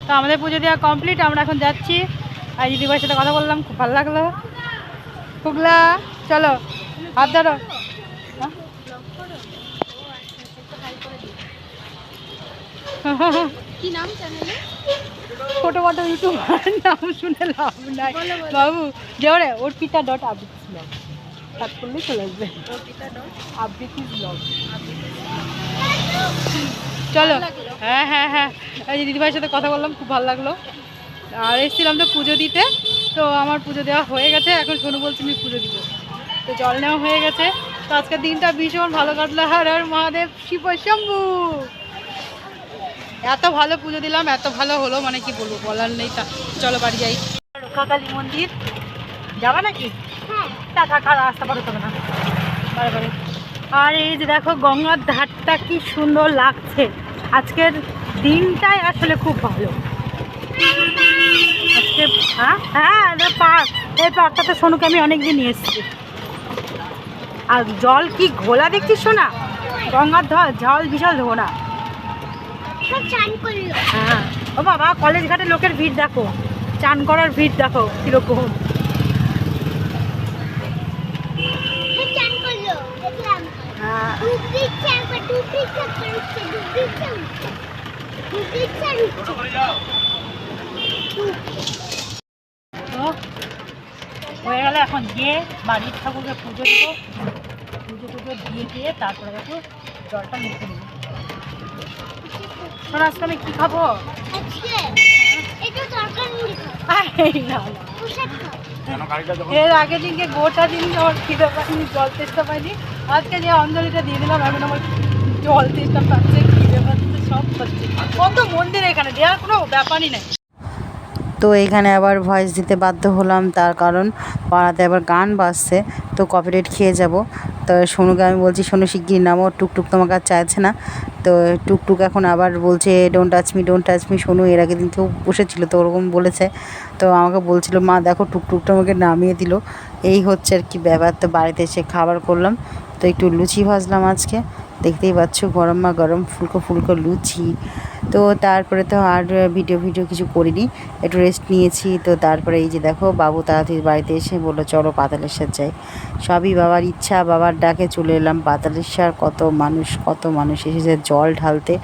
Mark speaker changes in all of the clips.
Speaker 1: তো আমাদের পুজো দেওয়া কমপ্লিট আমরা এখন যাচ্ছি। আর দিদিভাইয়ের সাথে কথা বললাম খুব ভালো লাগল। ফুগলা চলো হাত ধরো।
Speaker 2: কি নাম চ্যানেলে
Speaker 1: ছোটো মোটো ইউটিউবার নাম শুনে লাভ নাই। বাবু দেওরে ওর পিতা ডট আবৃত্তি ব্লগ সার্চ করলেই চলে আসবে। আবৃত্তি ব্লগ চলো। হ্যাঁ হ্যাঁ হ্যাঁ। এই যে দিদিভাইয়ের সাথে কথা বললাম খুব ভালো লাগল। আর এসেছিলাম তো পুজো দিতে তো আমার পুজো দেওয়া হয়ে গেছে। এখন শোনো বলছি আমি পুজো দিব। তো জল নেওয়া হয়ে গেছে। তো আজকের দিনটা ভীষণ ভালো কাটলো। হর হর মহাদেব শিব শম্ভু। এত ভালো পুজো দিলাম এত ভালো হলো মানে কি বলব বলার নেই তা। চলো বাড়ি যাই। রক্ষাকালী মন্দির। যাবা নাকি?
Speaker 2: হ্যাঁ।
Speaker 1: পার হবে না। বারে বারে। আর এই যে দেখো গঙ্গার ধারটা কি সুন্দর লাগছে। আজকের দিনটাই আসলে খুব ভালো। আজকে হ্যাঁ? হ্যাঁ পার্ক এই পার্কটাতে সোনুকে আমি অনেক দিন এসেছি। আর জল কি ঘোলা দেখছিস শোনা গঙ্গার ধর জল বিশাল
Speaker 2: করল।
Speaker 1: হ্যাঁ। ও বাবা কলেজ ঘাটে লোকের ভিড় দেখো। চান করার ভিড় দেখো কীরকম। হয়ে গেলে এখন গিয়ে বাড়ির ঠাকুরকে পুজো দেবো। পুজো টুজো দিয়ে দিয়ে তারপরে একটু জলটা মুখে নেব। শোনো, আজকে আমি কী খাব? এর আগের দিনকে গোটা দিন আমার খিদে পাইনি, জল তেষ্টা পাইনি। আজকে যে অঞ্জলিটা দিয়ে দিলাম এখন আমার জল তেষ্টা পাচ্ছে খিদে পাচ্ছে সব পাচ্ছে কত মন্দির এখানে দেওয়ার কোনো ব্যাপারই নেই।
Speaker 3: তো এখানে আবার ভয়েস দিতে বাধ্য হলাম, তার কারণ পাড়াতে আবার গান বাজছে, তো কপিরাইট খেয়ে যাব। তো সোনুকে আমি বলছি, সোনু শিগগির নামো, টুকটুক তোমাকে আর চাইছে না। তো টুকটুক এখন আবার বলছে don't touch me don't touch me Sonu এর আগের দিন কেউ বসেছিল, তো ওরকম বলেছে। তো আমাকে বলছিল, মা, দেখো, টুকটুকটা আমাকে নামিয়ে দিল। এই হচ্ছে আর কি ব্যাপার। তো বাড়িতে এসে খাবার করলাম, তো একটু লুচি ভাজলাম আজকে। দেখতেই পাচ্ছ, গরম মা গরম ফুলকো ফুলকো লুচি। তো তারপরে তো আর ভিডিও ভিডিও কিছু করিনি, একটু রেস্ট নিয়েছি। তো তারপরে এই যে দেখো, বাবু তাড়াতাড়ি বাড়িতে এসে বলল, চলো পাতালেশ্বর যাই। সবই বাবার ইচ্ছা, বাবার ডাকে চলে এলাম। পাতালেশ্বর কত মানুষ কত মানুষ এসেছে জল ঢালতে।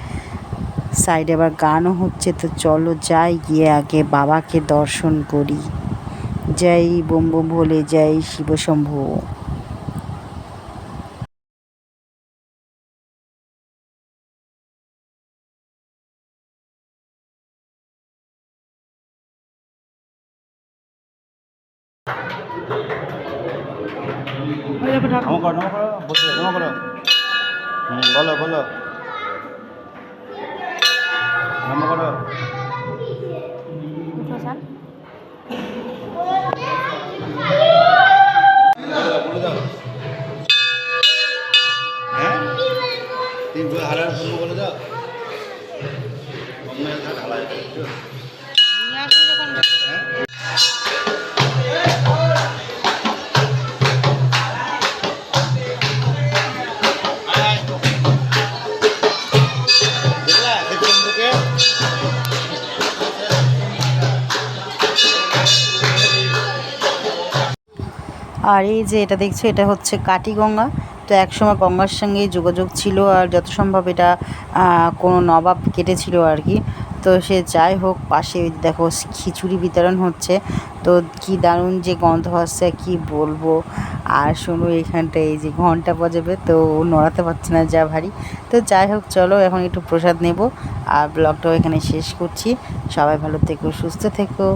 Speaker 3: সাইডে আবার গানও হচ্ছে, তো চলো যাই, গিয়ে আগে বাবাকে দর্শন করি। জয় বোম বোম ভোলে জয় শিবশম্ভু।
Speaker 4: বলো বলো। করো হ্যাঁ? হারার বলে দাও। অন্য
Speaker 3: আর এই যে এটা দেখছ, এটা হচ্ছে কাটিগঙ্গা। তো একসময় গঙ্গার সঙ্গে যোগাযোগ ছিল আর যত সম্ভব এটা কোনো নবাব কেটেছিল আর কি। তো সে যাই হোক, পাশে দেখো, খিচুড়ি বিতরণ হচ্ছে। তো কি দারুণ যে গন্ধ আসছে, কি বলব। আর শোনো এখানটা এই যে ঘণ্টা বাজাবে, তো নড়াতে পারছে না, যা ভারী। তো যাই হোক, চলো এখন একটু প্রসাদ নেব। আর ব্লগটাও এখানে শেষ করছি। সবাই ভালো থেকো, সুস্থ থেকো।